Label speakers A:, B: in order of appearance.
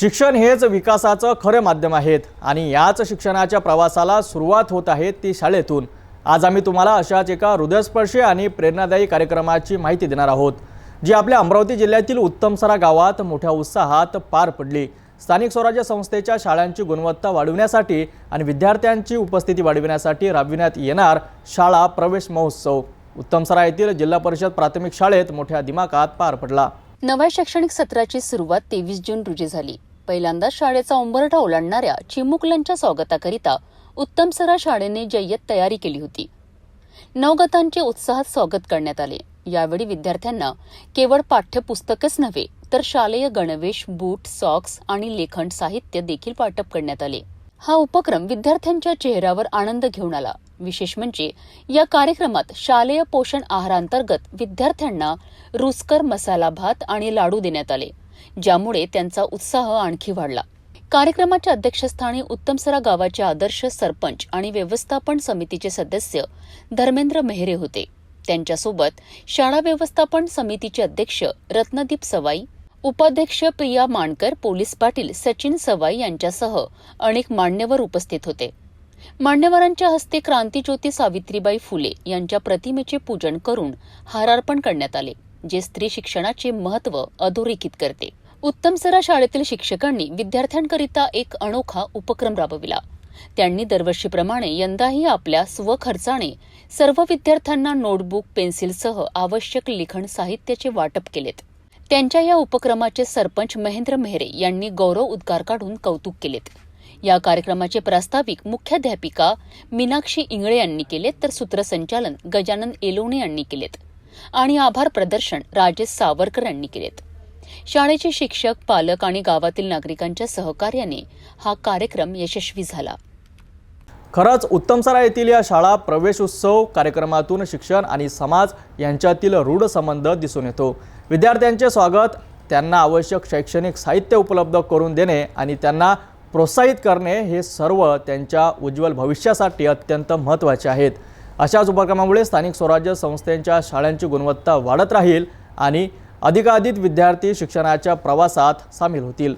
A: शिक्षण हेच विकासाचं खरं माध्यम आहेत आणि याच शिक्षणाच्या प्रवासाला सुरुवात होत आहे ती शाळेतून. आज आम्ही तुम्हाला अशाच एका हृदयस्पर्शी आणि प्रेरणादायी कार्यक्रमाची माहिती देणार आहोत जी आपल्या अमरावती जिल्ह्यातील उत्तमसरा गावात मोठ्या उत्साहात पार पडली. स्थानिक स्वराज्य संस्थेच्या शाळांची गुणवत्ता वाढविण्यासाठी आणि विद्यार्थ्यांची उपस्थिती वाढविण्यासाठी राबविण्यात येणार शाळा प्रवेश महोत्सव. उत्तमसरा येथील जिल्हा परिषद प्राथमिक शाळेत मोठ्या दिमाखात पार पडला.
B: नव्या शैक्षणिक सत्राची सुरुवात तेवीस जून रोजी झाली. पहिल्यांदा शाळेचा उंबरठा ओलांडणाऱ्या चिमुकल्यांच्या स्वागताकरिता उत्तमसरा शाळेने जय्यत तयारी केली होती. नवगतांचे उत्साहात स्वागत करण्यात आले. यावेळी विद्यार्थ्यांना केवळ पाठ्यपुस्तकच नव्हे तर शालेय गणवेश बूट सॉक्स आणि लेखन साहित्य देखील वाटप करण्यात आले. हा उपक्रम विद्यार्थ्यांच्या चेहऱ्यावर आनंद घेऊन आला. विशेष म्हणजे या कार्यक्रमात शालेय पोषण आहारांतर्गत विद्यार्थ्यांना रुचकर मसाला भात आणि लाडू देण्यात आले ज्यामुळे त्यांचा उत्साह आणखी वाढला. कार्यक्रमाच्या अध्यक्षस्थानी उत्तमसरा गावाचे आदर्श सरपंच आणि व्यवस्थापन समितीचे सदस्य धर्मेंद्र मेहरे होते. त्यांच्यासोबत शाळा व्यवस्थापन समितीचे अध्यक्ष रत्नदीप सवाई उपाध्यक्ष प्रिया माणकर पोलीस पाटील सचिन सवाई यांच्यासह अनेक मान्यवर उपस्थित होते. मान्यवरांच्या हस्ते क्रांतीज्योती सावित्रीबाई फुले यांच्या प्रतिमेचे पूजन करून हारार्पण करण्यात आले जे स्त्री शिक्षणाचे महत्त्व अधोरेखित करते. उत्तमसरा शाळेतील शिक्षकांनी विद्यार्थ्यांकरिता एक अनोखा उपक्रम राबविला. त्यांनी दरवर्षीप्रमाणे यंदाही आपल्या स्वखर्चाने सर्व विद्यार्थ्यांना नोटबुक पेन्सिलसह आवश्यक लिखण साहित्याचे वाटप केलेत. त्यांच्या या उपक्रमाचे सरपंच महेंद्र मेहरे यांनी गौरव उद्गार काढून कौतुक केलेत. या कार्यक्रमाचे प्रास्ताविक मुख्याध्यापिका मीनाक्षी इंगळे यांनी केलेत तर सूत्रसंचालन गजानन एलोणे यांनी केलेत. आणि आभार प्रदर्शन राजेश सावरकर यांनी केलेत. शाळेचे शिक्षक पालक आणि गावातील नागरिकांच्या सहकार्याने हा कार्यक्रम यशस्वी झाला.
A: खरंच उत्तमसरा येथील या शाळा प्रवेश उत्सव कार्यक्रमातून शिक्षण आणि समाज यांच्यातील रूढ संबंध दिसून येतो. विद्यार्थ्यांचे स्वागत त्यांना आवश्यक शैक्षणिक साहित्य उपलब्ध करून देणे आणि त्यांना प्रोत्साहित करणे हे सर्व त्यांच्या उज्ज्वल भविष्यासाठी अत्यंत महत्त्वाचे आहेत. अशाच उपक्रमामुळे स्थानिक स्वराज्य संस्थांच्या शाळांची गुणवत्ता वाढत राहील आणि अधिकाधिक विद्यार्थी शिक्षणाच्या प्रवासात सामील होतील.